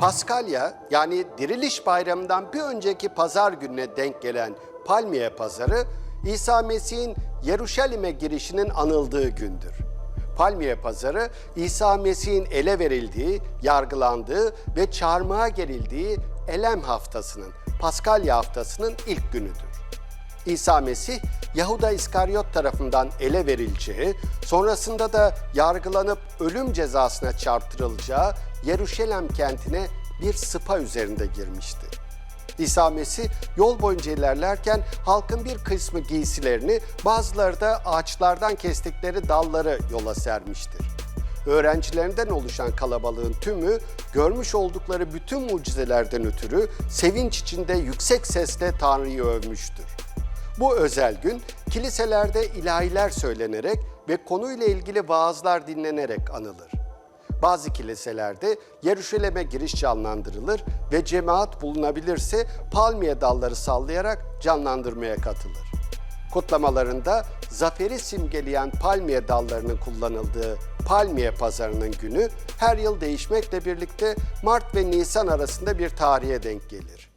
Paskalya yani Diriliş Bayramı'ndan bir önceki pazar gününe denk gelen Palmiye Pazarı, İsa Mesih'in Yeruşalim'e girişinin anıldığı gündür. Palmiye Pazarı, İsa Mesih'in ele verildiği, yargılandığı ve çarmıha gerildiği Elem haftasının, Paskalya haftasının ilk günüdür. İsa Mesih, Yahuda İskaryot tarafından ele verileceği, sonrasında da yargılanıp ölüm cezasına çarptırılacağı Yeruşalem kentine bir sıpa üzerinde girmişti. İsa Mesih yol boyunca ilerlerken halkın bir kısmı giysilerini, bazıları da ağaçlardan kestikleri dalları yola sermiştir. Öğrencilerinden oluşan kalabalığın tümü görmüş oldukları bütün mucizelerden ötürü sevinç içinde yüksek sesle Tanrı'yı övmüştür. Bu özel gün kiliselerde ilahiler söylenerek ve konuyla ilgili vaazlar dinlenerek anılır. Bazı kiliselerde Yeruşalim'e giriş canlandırılır ve cemaat bulunabilirse palmiye dalları sallayarak canlandırmaya katılır. Kutlamalarında zaferi simgeleyen palmiye dallarının kullanıldığı Palmiye Pazarı'nın günü her yıl değişmekle birlikte Mart ve Nisan arasında bir tarihe denk gelir.